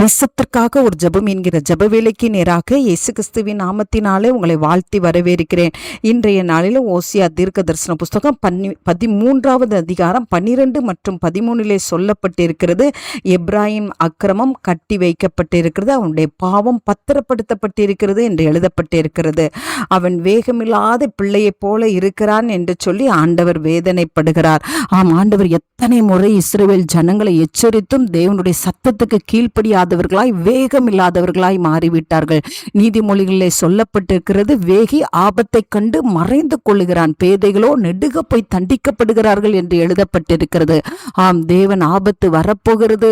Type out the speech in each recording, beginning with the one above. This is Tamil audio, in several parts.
தேசத்திற்காக ஒரு ஜெபம் என்கிற ஜப வேலைக்கு நேராக இயேசு கிறிஸ்துவின் நாமத்தினாலே உங்களை வாழ்த்தி வரவேற்கிறேன். இன்றைய நாளில் ஓசியா தீர்க்க தரிசன புஸ்தகம் பன்னி பதிமூன்றாவது அதிகாரம் பன்னிரெண்டு மற்றும் பதிமூணிலே சொல்லப்பட்டிருக்கிறது. எப்ராஹிம் அக்கிரமம் கட்டி வைக்கப்பட்டிருக்கிறது. அவனுடைய பாவம் பத்திரப்படுத்தப்பட்டிருக்கிறது என்று எழுதப்பட்டிருக்கிறது. அவன் வேகமில்லாத பிள்ளையைப் போல இருக்கிறான் என்று சொல்லி ஆண்டவர் வேதனைப்படுகிறார். ஆம் ஆண்டவர் எத்தனை முறை இஸ்ரேல் ஜனங்களை எச்சரித்தும் தேவனுடைய சத்தத்துக்கு இல்லாதவர்களாய் வேகம் இல்லாதவர்களாய் மாறிவிட்டார்கள். நீதிமொழிகளிலே சொல்லப்பட்டிருக்கிறது வேகி ஆபத்தை கண்டு மறைந்து கொள்ளுகிறான். பேதைகளோ நெடுக போய் தண்டிக்கப்படுகிறார்கள் என்று எழுதப்பட்டிருக்கிறது. ஆம் தேவன் ஆபத்து வரப்போகிறது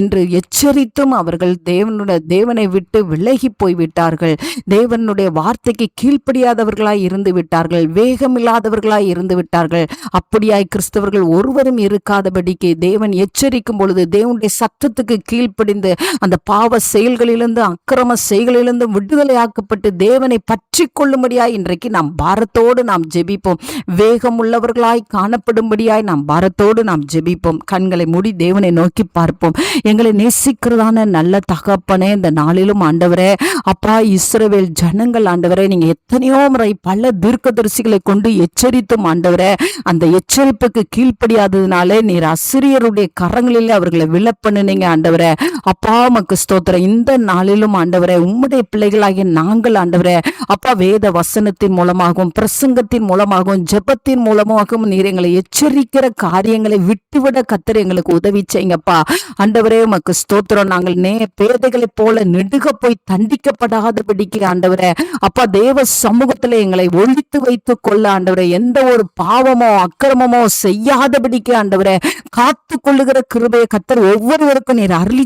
என்று எச்சரித்தும் அவர்கள் தேவனுடைய தேவனை விட்டு விலகி போய்விட்டார்கள். தேவனுடைய வார்த்தைக்கு கீழ்ப்படியாதவர்களாய் இருந்து விட்டார்கள் வேகம் இல்லாதவர்களாய் இருந்து விட்டார்கள் அப்படியாய் கிறிஸ்தவர்கள் ஒருவரும் இருக்காதபடிக்கு தேவன் எச்சரிக்கும் பொழுது தேவனுடைய சத்தத்துக்கு கீழ்ப்படிந்து அந்த பாவ செயல்களிலிருந்து அக்கிரம செயல்களிலிருந்து விடுதலையாக்கப்பட்டு தேவனை பற்றி கொள்ளும்படியாய் இன்றைக்கு நாம் பாரத்தோடு நாம் ஜெபிப்போம். வேகம் உள்ளவர்களாய் காணப்படும்படியாய் நாம் பாரத்தோடு நாம் ஜெபிப்போம். கண்களை மூடி தேவனை நோக்கி பார்ப்போம். எங்களை நேசிக்கிறதான நல்ல தகப்பனே இந்த நாளிலும் ஆண்டவரே அப்பா இஸ்ரவேல் ஜனங்கள் ஆண்டவரே நீங்க எத்தனையோ முறை பல தீர்க்கதரிசிகளை கொண்டு எச்சரித்தும் ஆண்டவரே அந்த எச்சரிப்புக்கு கீழ்ப்படியாததுனாலே நீர் அசிரியருடைய கரங்களிலே அவர்களை விழப்பண்ணுனீங்க ஆண்டவரே. அப்பா உமக்கு ஸ்தோத்திரம். இந்த நாளிலும் ஆண்டவரே உம்முடைய பிள்ளைகளாகிய நாங்கள் ஆண்டவரே அப்பா வேத வசனத்தின் மூலமாகவும் பிரசங்கத்தின் மூலமாகவும் ஜெபத்தின் மூலமாகவும் நீர் எங்களை எச்சரிக்கிற காரியங்களை விட்டுவிட கத்திர எங்களுக்கு உதவி செய்யுங்கப்பா. ஆண்டவரே உமக்கு ஸ்தோத்திரம். நாங்கள் நே பேதைகளைப் போல நெடுக போய் தண்டிக்கப்படாதபடிக்கு ஆண்டவரே அப்பா தேவ சமூகத்துல எங்களை ஒழித்து வைத்து கொள்ள ஆண்டவரே எந்த ஒரு பாவமோ அக்கிரமமோ செய்யாதபடிக்கு ஆண்டவரே காத்து கொள்ளுகிற கிருபையை கத்தர் ஒவ்வொருவருக்கும் நீர் அருளி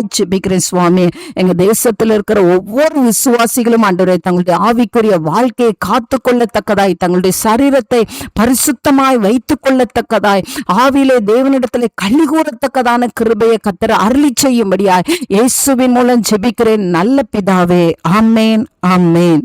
செய்யும்படியாய் ஜெபிக்கிறேன் சுவாமி. எங்க தேசத்துல இருக்கிற ஒவ்வொரு விசுவாசிகளும் ஆண்டவரே தங்களுடைய ஆவிக்குரிய வாழ்க்கையை காத்து கொள்ளத்தக்கதாய் தங்களுடைய சரீரத்தை பரிசுத்தமாய் வைத்து கொள்ளத்தக்கதாய் ஆவிலே தேவனிடத்திலே கள்ளி கூறத்தக்கதான கிருபையை கத்தர் அருளி செய்யும்படியாய் இயேசுவின் மூலம் ஜெபிக்கிறேன் நல்ல பிதாவே. ஆமேன் ஆமேன்.